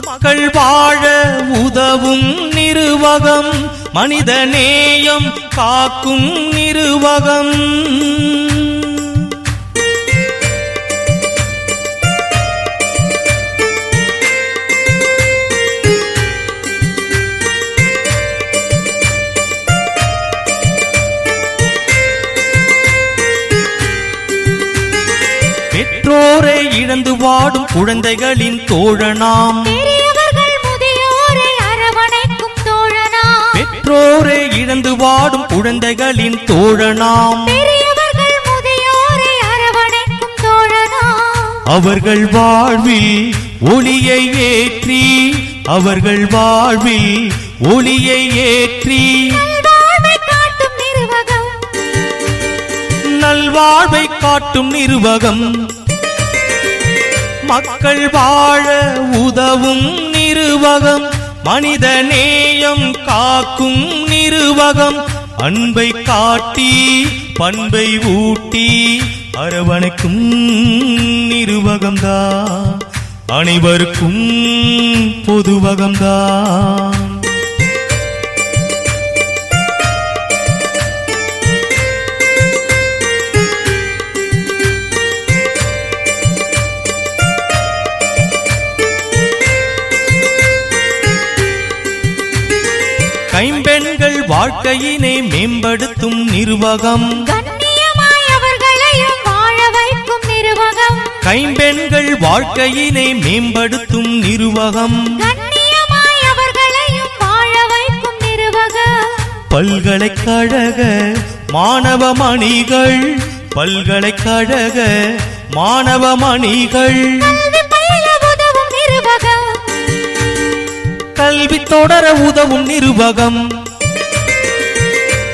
மக்கள் வாழ உதவும் நிருவகம் மனித நேயம் காக்கும் நிருவகம். பெற்றோரை இழந்து வாடும் குழந்தைகளின் தோழனாம். பெற்றோரை இழந்து வாடும் குழந்தைகளின் தோழனாம். அவர்கள் வாழ்வில் ஒளியை ஏற்றி அவர்கள் வாழ்வில் ஒளியை ஏற்றி. நல்வாழ்வை காட்டும் நிருவகம். மக்கள் வாழ உதவும் நிருவகம். மனித நேயம் காக்கும் நிருவகம். அன்பை காட்டி பண்பை ஊட்டி அரவணைக்கும் நிருவகம்தான். அனைவருக்கும் பொதுவகம்தான். வாழ்க்கையினை மேம்படுத்தும் நிர்வாகம். கைம்பெண்கள் வாழ்க்கையினை மேம்படுத்தும் நிர்வாகம். பல்கலைக்கழக மாணவ மணிகள் பல்கலைக்கழக மாணவ மணிகள். கல்வி தொடர உதவும் நிர்வாகம்.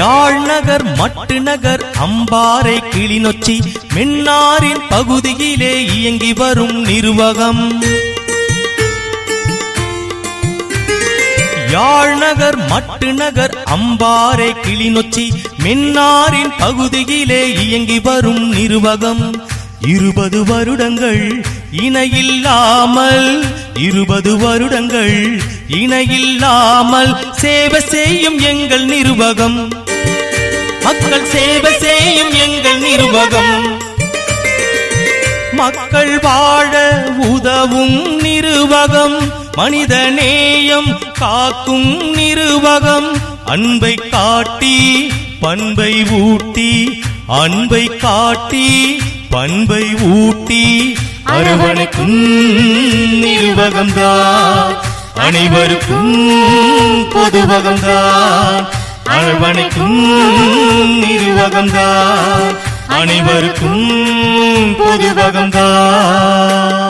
யாழ் நகர் மட்டு நகர் அம்பாறை கிளிநொச்சி மென்னாரின் பகுதியிலே இயங்கி வரும் நிர்வாகம். யாழ் நகர் மட்டு நகர் அம்பாறை கிளிநொச்சி மென்னாரின் பகுதியிலே இயங்கி வரும் நிர்வாகம். இருபது வருடங்கள் இணையில்லாமல் இருபது வருடங்கள் இணையில்லாமல் சேவை செய்யும் எங்கள் நிர்வாகம். மக்கள் சேவை செய்யும் எங்கள் நிர்வாகம். மக்கள் வாழ உதவும் நிர்வாகம். மனித நேயம் காக்கும் நிர்வாகம். அன்பை காட்டி பண்பை ஊட்டி அன்பை காட்டி பண்பை ஊட்டி. அரவணைக்கும் நிர்வாகம்தான் அனைவருக்கும் பொதுவகம்தான். அரவணைக்கும் நிருவகம்தான். அனைவருக்கும் பொதுவகம்தான்.